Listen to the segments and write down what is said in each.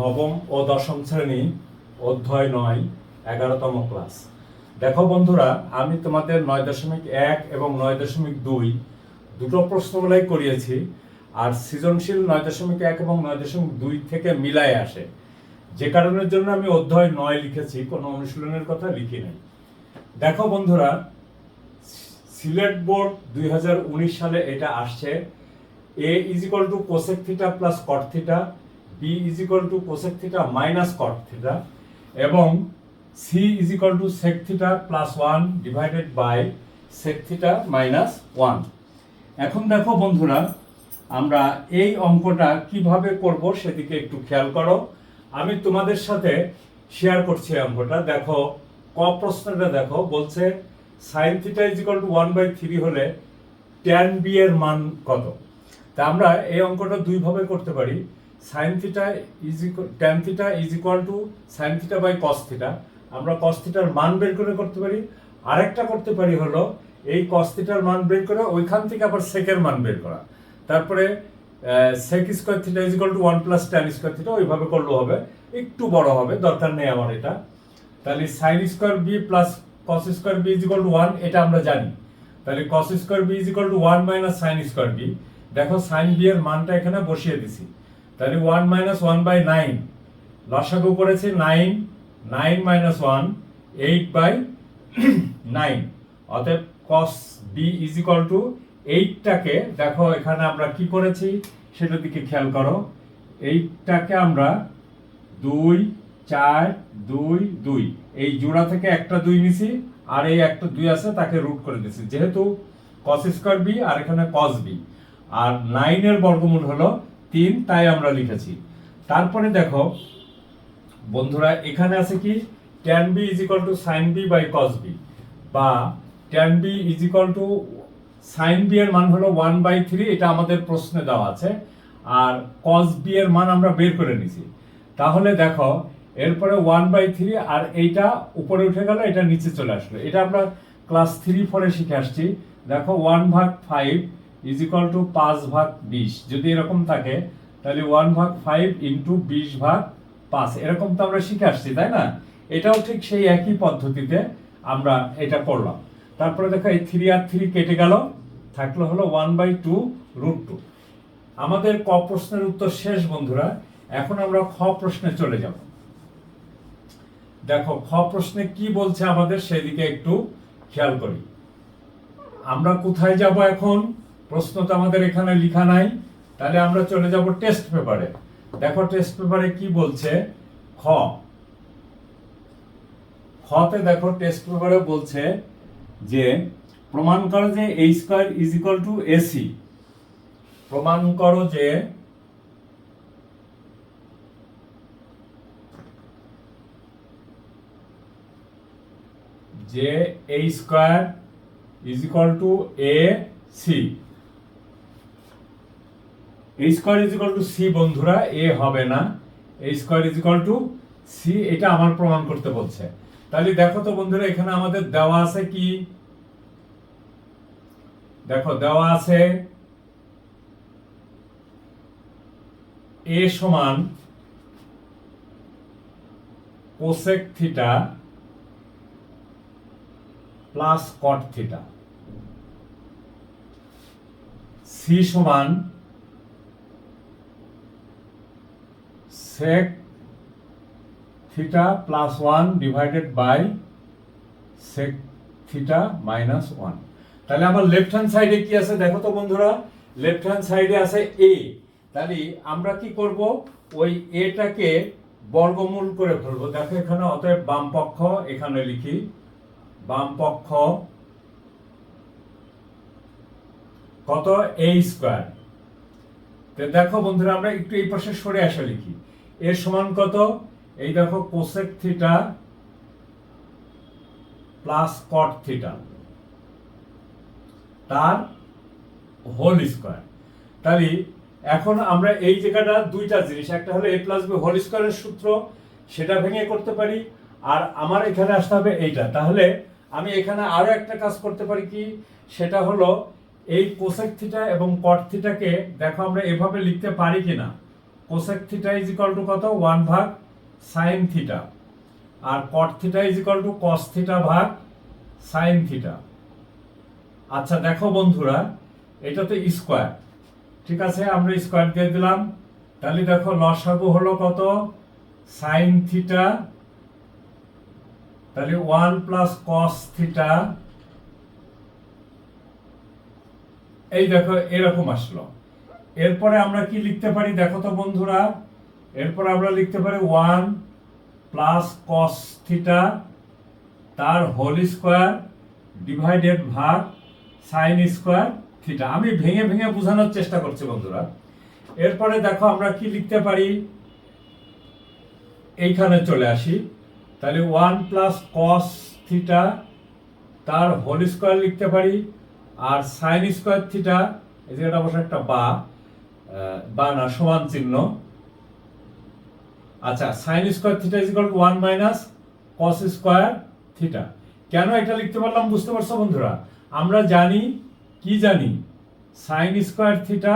নবম ও দশম শ্রেণি, অধ্যায় নয়, এগারোতম ক্লাস। দেখো বন্ধুরা, আমি তোমাদের নয় দশমিক এক এবং নয় দশমিক দুই দুটো প্রশ্নগুলাই করিয়েছি, আর সৃজনশীল নয় দশমিক এক এবং নয় দশমিক দুই থেকে মিলায় আসে। যে কারণের জন্য আমি অধ্যায় নয় লিখেছি, কোনো অনুশীলনের কথা লিখি নাই। দেখো বন্ধুরা, সিলেট বোর্ড দুই হাজার উনিশ সালে এটা আসছে, A is equal to cosec theta plus cot theta B is equal to cosec theta minus cot theta এবং C is equal to sec theta plus one divided by sec theta minus one এখন দেখো বন্ধুরা, আমরা এই অঙ্কটা কীভাবে করব সেদিকে একটু খেয়াল করো। আমি তোমাদের সাথে শেয়ার করছি অঙ্কটা। দেখো, ক প্রশ্নটা দেখো, বলছে sine theta is equal to one by three হলে ট্যান বি এর মান কত? তা আমরা এই অঙ্কটা দুইভাবে করতে পারি। Sine theta is tan theta is equal to sine theta by cos theta আমরা কস থিটার মান বের করে করতে পারি। আরেকটা করতে পারি হলো এই কস থিটার মান বের করে ওইখান থেকে আবার সেকের মান বের করা। তারপরে sec square theta is equal to one plus tan square theta ওইভাবে করলেও হবে। একটু বড় হবে, দরকার নেই আমার এটা। তাহলে sine square B plus cos square B is equal to one এটা আমরা জানি। তাহলে cos square B is equal to one minus sine square B দেখো সাইন বি এর মানটা এখানে বসিয়ে দিছি। তাহলে one minus one by nine লসাগু করেছে nine nine minus one eight by nine অতএব cos B is equal to এইটটাকে দেখো, এখানে আমরা কি করেছি? সেটার দিকে খেয়াল করো। এইটটাকে আমরা দুই, চার, দুই দুই। এই জোড়া থেকে একটা দুই নিছি, আর এই একটা দুই আছে, তাকে রুট করে দিছি। যেহেতু কস স্কোয়ার বি আর এখানে কস বি আর নাইনের বর্গমূল হলো তিন, তাই আমরা লিখেছি। তারপরে দেখো, বন্ধুরা, এখানে আছে কি? Tan B is equal to sine B by cos B বা tan B is equal to sine B এর মান হলো ওয়ান বাই থ্রি এটা আমাদের প্রশ্নে দেওয়া আছে। আর কস বি এর মান আমরা বের করে নিছি। তাহলে দেখো, এরপরে ওয়ান বাই থ্রি আর এইটা উপরে উঠে গেল, এটা নিচে চলে আসলো। এটা আমরা ক্লাস থ্রি ফোরে শিখে আসছি। দেখো ওয়ান ভাগ ফাইভ ইজ ইকাল টু পাঁচ ভাগ বিশ। যদি এরকম থাকে, তাহলে ওয়ান ভাগ ফাইভ ইন্টু বিশ ভাগ পাঁচ। এরকম তো আমরা শিখে আসছি, তাই না? এটাও ঠিক সেই একই পদ্ধতিতে আমরা এটা করলাম। তারপরে দেখো, এই থ্রি আর থ্রি কেটে গেল, থাকল হলো one by two root two আমাদের ক প্রশ্নের উত্তর শেষ, বন্ধুরা। এখন আমরা খ প্রশ্নে চলে যাব। দেখো, খ প্রশ্নে কি বলছে আমাদের সেদিকে একটু খেয়াল করি। আমরা কোথায় যাব এখন? প্রশ্ন তো আমাদের এখানে লেখা নাই, তাহলে আমরা চলে যাব টেস্ট পেপারে দেখো টেস্ট পেপারে কি বলছে? খ। খতে দেখো টেস্ট পেপারে বলছে যে, প্রমাণ করো যে A square is equal to AC প্রমাণ করো যে যে A square is equal to A C A square is equal to C বন্ধুরা এ হবে না। A square is equal to C এটা আমার প্রমাণ করতে বলছে। তাহলে দেখো তো বন্ধুরা, এখানে আমাদের দেওয়া আছে কি? দেখো, দেওয়া আছে এ সমান cosec theta plus cot theta C সমান sec theta plus 1 divided by sec theta minus 1 তাহলে আমার লেফট হ্যান্ড সাইডে কি আছে দেখো তো বন্ধুরা? লেফট হ্যান্ড সাইডে আছে a তাহলে আমরা কি করব? ওই এটাকে বর্গমূল করে ফেলব। দেখো এখানে অতএব বাম পক্ষ, এখানে লিখি। বাম পক্ষ কত? A স্কয়ার দেখো বন্ধুরা, আমরা একটু এই পাশে সরে আসা লিখি। এর সমান কত? এই দেখো cosec theta plus cot theta তার হোল স্কোয়ার তাহলে এখন আমরা এই জায়গাটা দুইটা জিনিস, একটা হলো এ প্লাস বি হোল স্কোয়ারের সূত্র, সেটা ভেঙে করতে পারি, আর আমার এখানে আসতে হবে এইটা। তাহলে আমি এখানে আরও একটা কাজ করতে পারি কি? সেটা হলো এই কোসেক থিটা এবং কট থিটাকে দেখো আমরা এভাবে লিখতে পারি কিনা। Cosec theta is equal to কত? ওয়ান ভাগ sine theta R cot theta is equal to cos theta ভাগ সাইন থিটা আচ্ছা দেখো বন্ধুরা এটা তো স্কোয়ার ঠিক আছে, আমরা স্কোয়ার দিয়ে দিলাম। তাহলে দেখো, লসাগু হলো কত? সাইন থিটা তাহলে ওয়ান প্লাস কস থিটা এই দেখো, এরকম আসলো। এরপরে আমরা কি লিখতে পারি? দেখো তো বন্ধুরা, এরপর আমরা লিখতে পারি ওয়ান প্লাস কস থিটা তার হোল স্কোয়ার ডিভাইডেড ভাগ সাইন স্কোয়ার থিটা। আমি ভেঙে ভেঙে বোঝানোর চেষ্টা করছি বন্ধুরা। এরপরে দেখো আমরা কি লিখতে পারি? এইখানে চলে আসি। তাহলে ওয়ান প্লাস কস থিটা তার হোল স্কোয়ার লিখতে পারি, আর সাইন স্কোয়ার থিটা, এই যে এটা অবশ্য একটা বা আহ, বা না সমান চিহ্ন। আচ্ছা sine square theta is to one minus cos square theta কেন এটা লিখতে পারলাম বুঝতে পারছ বন্ধুরা? আমরা জানি কি জানি? Sine square theta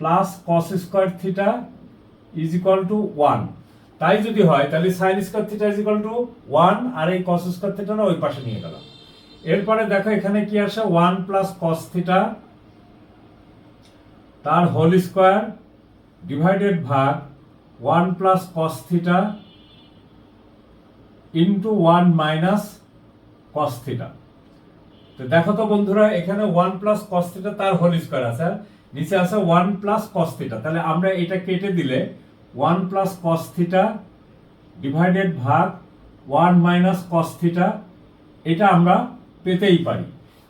plus cos square theta is equal to one তাই যদি হয় তাহলে sine square theta is equal to one আর এই কস স্কোয়ার থিটা না ওই পাশে নিয়ে গেলাম। এরপরে দেখো এখানে কি আসে? ওয়ান প্লাস কস থিটা তার হোল স্কোয়ার ডিভাইডেড ভাগ one plus cos theta into one minus cos theta. তো দেখো তো বন্ধুরা, এখানে ওয়ান প্লাস কস থিটা তার হোল স্কোয়ার আছে নিচে আছে ওয়ান প্লাস কস থিটা। তাহলে আমরা এটা কেটে দিলে one plus cos theta divided ভাগ ওয়ান মাইনাস কস থিটা, এটা আমরা পেতেই পারি।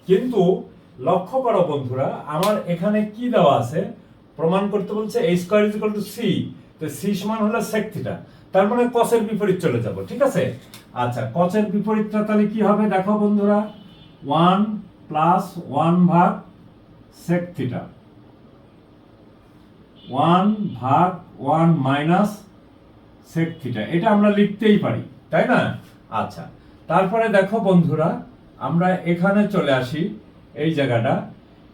কিন্তু লক্ষ্য করো বন্ধুরা, আমার এখানে কি দেওয়া আছে? প্রমাণ করতে বলছে এই স্কোয়ার ইজ টু সি তো সি সমান হলো সেক থিটা তার মানে কসের বিপরীত চলে যাব, ঠিক আছে? আচ্ছা কসের বিপরীতটা তাহলে কি হবে? দেখো বন্ধুরা ওয়ান প্লাস ওয়ান ভাগ সেক থিটা ওয়ান ভাগ ওয়ান মাইনাস সেক থিটা এটা আমরা লিখতেই পারি, তাই না? আচ্ছা তারপরে দেখো বন্ধুরা, আমরা এখানে চলে আসি এই জায়গাটা।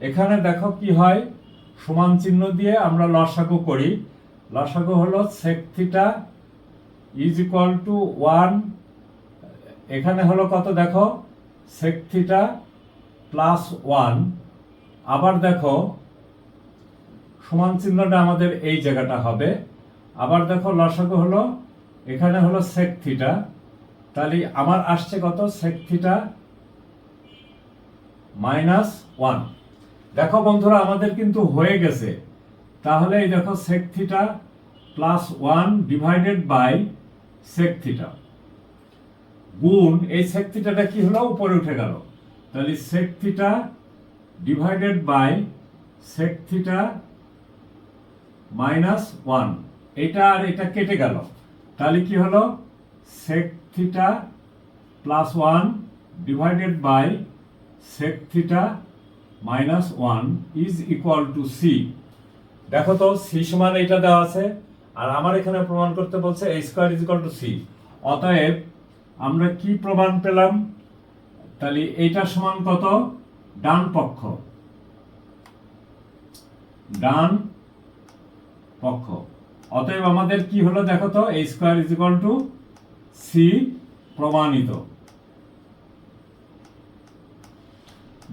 এখানে দেখো কি হয়? সমান চিহ্ন দিয়ে আমরা লসাগু করি। লসাগু হলো sec theta is equal to one এখানে হলো কত দেখো? সেক থিটা প্লাস ওয়ান আবার দেখো, সমান চিহ্নটা আমাদের এই জায়গাটা হবে। আবার দেখো লসাগু হলো, এখানে হলো সেক থিটা তাহলে আমার আসছে কত? Sec theta minus one. দেখো বন্ধুরা, আমাদের কিন্তু হয়ে গেছে। তাহলে এই দেখো sec theta plus one divided by sec theta গুণ, এই সেক থিটাটা কি হলো? উপরে উঠে গেল। তাহলে sec theta divided by sec theta minus one এটা আর এটা কেটে গেল। তাহলে কি হলো? Sec theta plus one divided by sec theta minus one is equal to C দেখো তো সি সমান এটা দেওয়া আছে, আর আমার এখানে প্রমাণ করতে বলছে A square is equal to C অতএব আমরা কি প্রমাণ পেলাম? তাহলে এইটা সমান কত? ডান পক্ষ। ডান পক্ষ। অতএব আমাদের কি হলো দেখো তো A square is equal to C প্রমাণিত।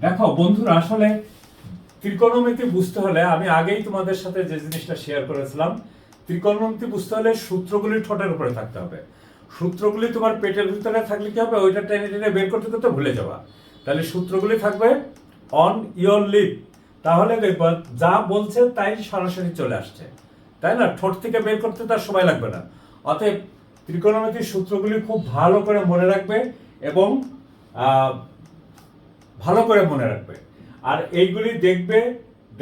দেখো, বন্ধুরা, আসলে ত্রিকোণমিতি বুঝতে হলে আমি আগেই তোমাদের সাথে যে জিনিসটা শেয়ার করেছিলাম, ত্রিকোণমিতি বুঝতে হলে সূত্রগুলি ঠোঁটের উপরে থাকতে হবে। সূত্রগুলি তোমার পেটের ভিতরে থাকলে কি হবে? ওইটা টেনে টেনে বের করতে করতে ভুলে যাওয়া তাহলে সূত্রগুলি থাকবে অন ইয়োর লিপ তাহলে দেখবা, যা বলছে তাই সরাসরি চলে আসছে। তাই না? ঠোঁট থেকে বের করতে তার সময় লাগবে না। অতএব ত্রিকোণমিতির সূত্রগুলি খুব ভালো করে মনে রাখবে এবং ভালো করে মনে রাখবে। আর এইগুলি দেখবে,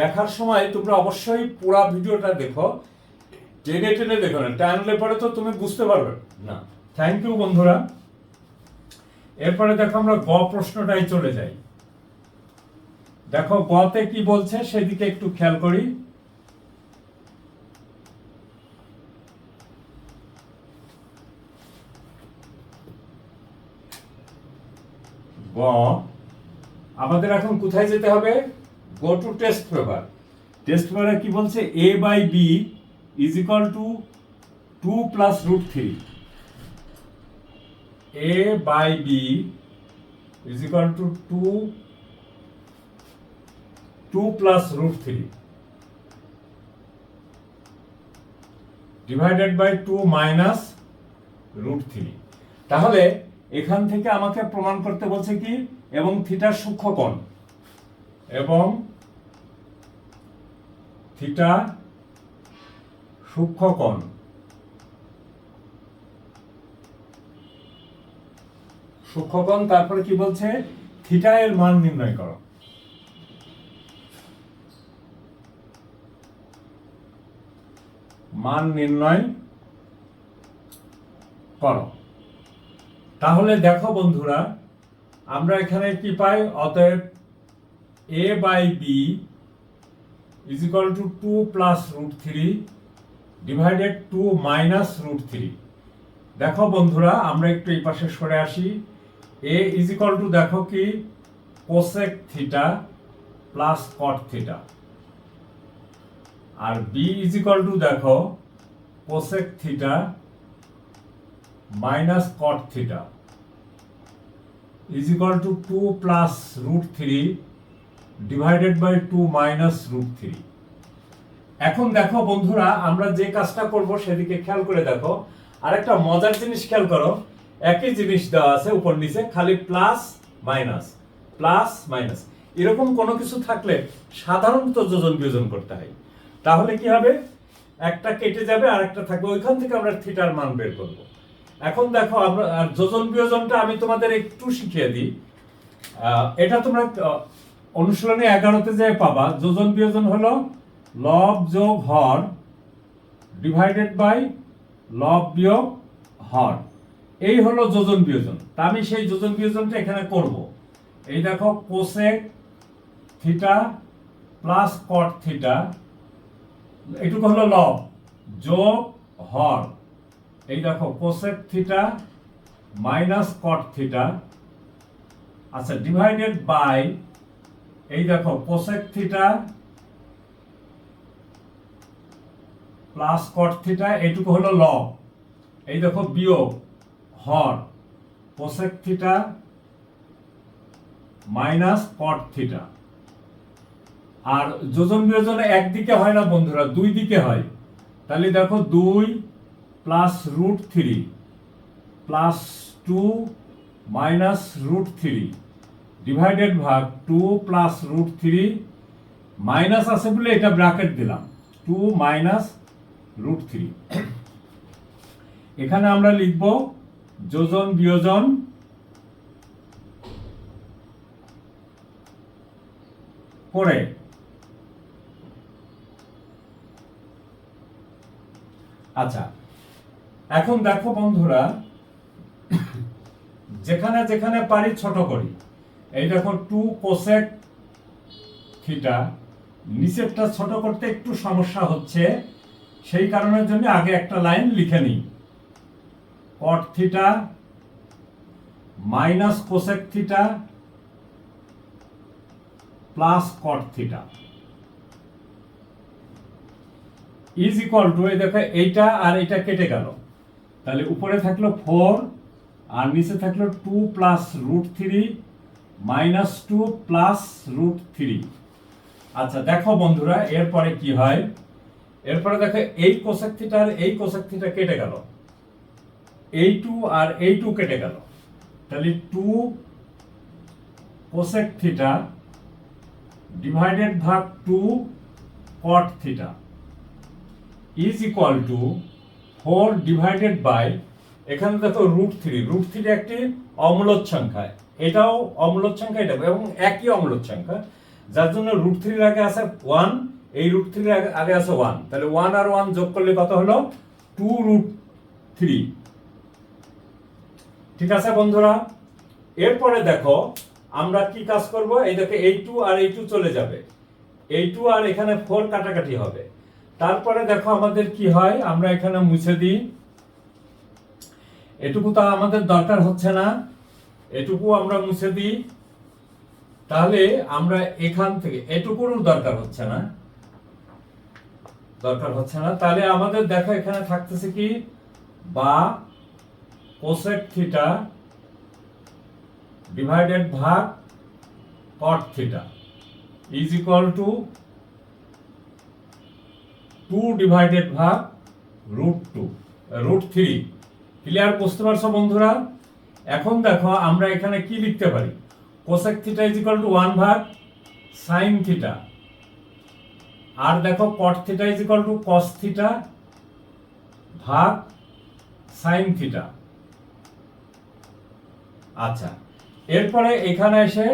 দেখার সময় তোমরা অবশ্যই পুরো ভিডিওটা দেখো। টেনে টেনে দেখো না। টানলে পরে তো তুমি বুঝতে পারবে। না। থ্যাংক ইউ বন্ধুরা। এরপরে দেখো আমরা গ প্রশ্নটাই চলে যাই। দেখো, গতে কি বলছে সেদিকে একটু খেয়াল করি। গ আমাদের এখন কোথায় যেতে হবে? Go to test paper test পেপারে কি বলছে? A by B is equal to two plus root three A by B is equal to two two plus root three divided by two minus root three তাহলে এখান থেকে আমাকে প্রমাণ করতে বলছে কি? এবং থিটার সূক্ষ্মকোণ এবং থিটা সূক্ষ্মকোণ সূক্ষ্মকোণ তারপরে কি বলছে? থিটা এর মান নির্ণয় করো। মান নির্ণয় করো। তাহলে দেখো বন্ধুরা, আমরা এখানে কি পাই? অতএব A by B is equal to two plus root three divided two minus root three দেখো বন্ধুরা, আমরা একটু এই পাশে সরে আসি। এ ইজ ইকাল টু দেখো কি? Cosec theta plus cot theta R B is equal to দেখো cosec theta minus cot theta is equal to two plus root three divided by two minus root three এখন দেখো বন্ধুরা, আমরা যে কাজটা করব সেদিকে খেয়াল করে দেখো। আরেকটা মজার জিনিস খেয়াল করো, একই জিনিস দেওয়া আছে উপর নিচে, খালি প্লাস মাইনাস প্লাস মাইনাস এরকম কোনো কিছু থাকলে সাধারণত যোজন বিয়োজন করতে হয়। তাহলে কি হবে? একটা কেটে যাবে আর একটা থাকবে। ওইখান থেকে আমরা থিটার মান বের করব। এখন দেখো, আমরা যোজন বিয়োজনটা আমি তোমাদের একটু শিখিয়ে দিই। এটা তোমরা অনুশীলনে এগারোতে যে পাবা, যোজন বিয়োজন হলো লব যোগ হর ডিভাইডেড বাই লব বিয়োগ হর। এই হলো যোজন বিয়োজন। তা আমি সেই যোজন বিয়োজনটা এখানে করব। এই দেখো cosec theta plus cot theta এটুকু হলো লব যোগ হর। এই দেখো cosec theta minus cot theta আচ্ছা ডিভাইডেড বাই এই দেখো cosec theta plus cot theta এইটুকু হলো লব এই দেখো, বিয়োগ, হর cosec theta minus cot theta আর যোজন বিয়োজন একদিকে হয় না বন্ধুরা, দুই দিকে হয়। তাহলে দেখো, দুই plus root three plus two minus root three divided ভাগ two plus root three minus আছে বলে এটা ব্র্যাকেট দিলাম। টু মাইনাস রুট থ্রি এখানে আমরা লিখব যোজন বিয়োজন করে আচ্ছা এখন দেখো বন্ধুরা, যেখানে যেখানে পারি ছোট করি। এই দেখো টু কোসেক থিটা, নিচেরটা ছোট করতে একটু সমস্যা হচ্ছে, সেই কারণের জন্য আগে একটা লাইন লিখে নিই। Cot theta minus cosec theta plus cot theta. Is equal to, এই দেখো এইটা আর এটা কেটে গেল। তাহলে উপরে থাকল ফোর আর নিচে থাকল two plus root three minus two plus root three আচ্ছা দেখো বন্ধুরা, এরপরে কি হয়? এরপরে দেখো এই কোসেক থিটা আর এই কোসেক থিটা কেটে গেল। এই টু আর এই টু কেটে গেল। তাহলে টু কোসেক থিটা ডিভাইডেড ভাগ two cot theta is equal to four divided by এখানে দেখো রুট থ্রি রুট থ্রি একটি অমূলত সংখ্যা এটাও অমূলত সংখ্যা এটা এবং একই অমূলত সংখ্যা। যার জন্য রুট থ্রির আগে আছে ওয়ান এই রুট থ্রির আগে আছে ওয়ান তাহলে ওয়ান আর ওয়ান যোগ করলে কত হলো? টু রুট থ্রি ঠিক আছে বন্ধুরা? এরপরে দেখো, আমরা কি কাজ করব? এই দেখো, এই টু আর এই টু চলে যাবে। এই টু আর এখানে ফোর কাটাকাটি হবে। তারপরে দেখো আমাদের কি হয়, আমরা এখানে মুছে দিই। এটুকু তো আমাদের দরকার হচ্ছে না, এটুকু আমরা মুছে দিই। তাহলে আমরা এখান থেকে, এটুকুরও দরকার হচ্ছে না। দরকার হচ্ছে না। তাহলে আমাদের দেখো এখানে থাকতেছে কি, বা কোসেক থিটা ডিভাইডেড ভাগ cot theta is equal to two divided ভাগ root two root three clear বুঝতে পারছ বন্ধুরা? এখন দেখো, আমরা এখানে কি লিখতে পারি? Cosec theta is equal to one ভাগ সাইন থিটা আর দেখো cot theta is equal to cos theta ভাগ সাইন থিটা আচ্ছা এরপরে এখানে এসে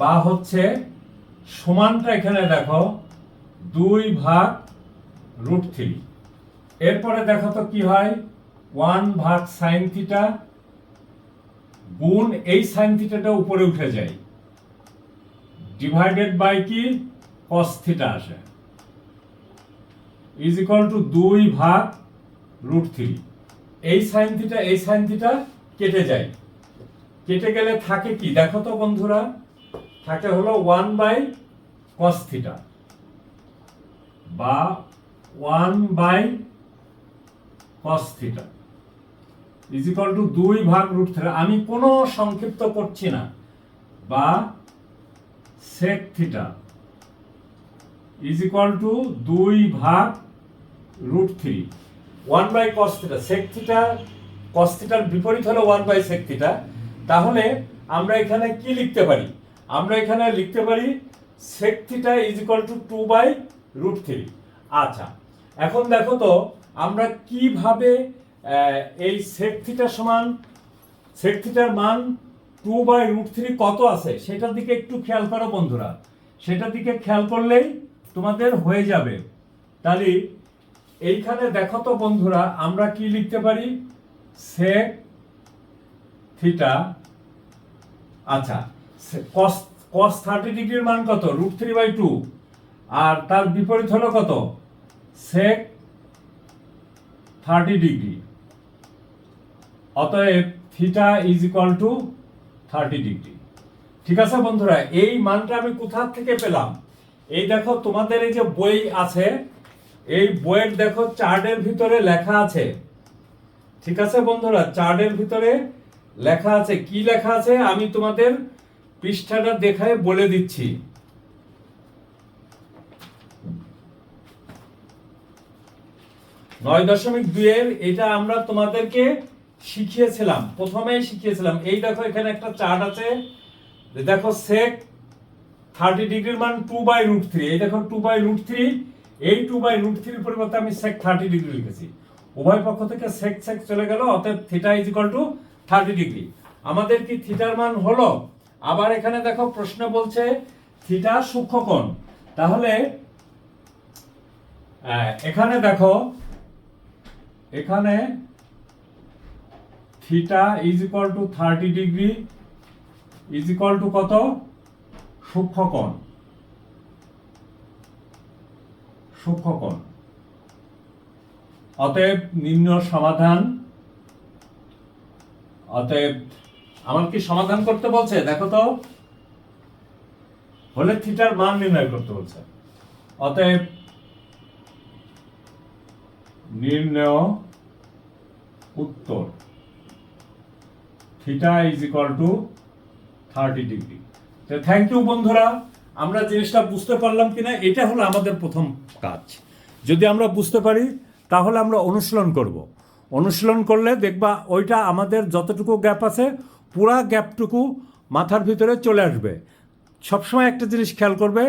বা হচ্ছে সমানটা এখানে দেখো, দুই ভাগ রুট থ্রি। এরপরে দেখো তো কি হয়? ওয়ান ভাগ সাইন থিটা গুণ এই সাইন থিটাটা উপরে উঠে যায়। ডিভাইডেড বাই কি? কস থিটা আসে। ইজ ইকুয়াল টু দুই ভাগ রুট থ্রি। এই সাইন থিটা, এই সাইন থিটা কেটে যায়। কেটে গেলে থাকে কি? দেখো তো বন্ধুরা, থাকে হলো ওয়ান বাই কস থিটা বা one by cos theta is equal to দুই ভাগ রুট থ্রি আমি কোনো সংক্ষিপ্ত করছি না। বা sec theta is equal to দুই ভাগ root three one by cos theta sec theta cos থিটার বিপরীত হলো ওয়ান বাই সেক থিটা তাহলে আমরা এখানে কি লিখতে পারি? আমরা এখানে লিখতে পারি sec theta is equal to two by root three আচ্ছা এখন দেখো তো, আমরা কীভাবে এই সেক থিটা সমান সেক থিটার মান টু বাই রুট থ্রি কত আছে? সেটার দিকে একটু খেয়াল করো বন্ধুরা। সেটার দিকে খেয়াল করলেই তোমাদের হয়ে যাবে। তাহলে, এইখানে দেখো তো বন্ধুরা, আমরা কি লিখতে পারি? সেক থিটা আচ্ছা কস কস থার্টি ডিগ্রির মান কত? রুট থ্রি বাই টু আর তার বিপরীত হলো কত? সেক থার্টি ডিগ্রি অতএব theta is equal to thirty degree ঠিক আছে বন্ধুরা, এই মানটা আমি কোথা থেকে পেলাম? এই দেখো তোমাদের এই যে বই আছে, এই বইয়ের দেখো চার্টের ভিতরে লেখা আছে। ঠিক আছে বন্ধুরা চার্টের ভিতরে লেখা আছে। কি লেখা আছে? আমি তোমাদের পৃষ্ঠাটা দেখায় বলে দিচ্ছি। নয় দশমিক দুইয়ের এটা আমরা তোমাদেরকে শিখিয়েছিলাম প্রথমে শিখিয়েছিলাম। এই দেখো এখানে একটা চার্ট আছে দেখো সেক থার্টি ডিগ্রির মান টু বাই রুট থ্রি এই দেখো টু বাই রুট থ্রি এই টু বাই রুট থ্রির পরিবর্তে আমি সেক থার্টি ডিগ্রি লিখেছি। উভয় পক্ষ থেকে সেক সেক চলে গেল, অতএব theta is equal to thirty degree আমাদের কি থিটার মান হলো? আবার এখানে দেখো প্রশ্ন বলছে থিটা সূক্ষ্মকোণ তাহলে এখানে দেখো এখানে theta is equal to thirty degree is equal to কত? সূক্ষ্মকোণ। সূক্ষ্মকোণ। অতএব নিম্ন সমাধান। অতএব আমার কি সমাধান করতে বলছে? দেখো তো। হলে থিটার মান নির্ণয় করতে বলছে। অতএব নির্ণয় উত্তর। Theta is equal to thirty degree তো থ্যাংক ইউ বন্ধুরা, আমরা জিনিসটা বুঝতে পারলাম কিনা, এটা হলো আমাদের প্রথম কাজ। যদি আমরা বুঝতে পারি, তাহলে আমরা অনুশীলন করব। অনুশীলন করলে দেখবা ওইটা আমাদের যতটুকু গ্যাপ আছে, পুরা গ্যাপটুকু মাথার ভিতরে চলে আসবে। সবসময় একটা জিনিস খেয়াল করবে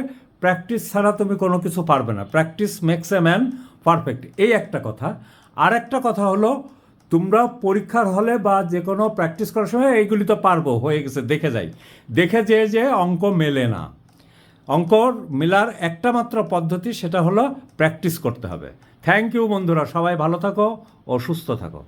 প্র্যাকটিস ছাড়া তুমি কোনো কিছু পারবে না। Practice makes a man perfect এই একটা কথা। আর একটা কথা হলো, তোমরা পরীক্ষার হলে বা যে কোনো প্র্যাকটিস করার সময় এইগুলি তো পারব, হয়ে গেছে, দেখে যাই। দেখে যে যে অঙ্ক মেলে না। অঙ্ক মেলার একটা মাত্র পদ্ধতি, সেটা হলো প্র্যাকটিস করতে হবে। থ্যাংক ইউ বন্ধুরা, সবাই ভালো থাকো ও সুস্থ থাকো।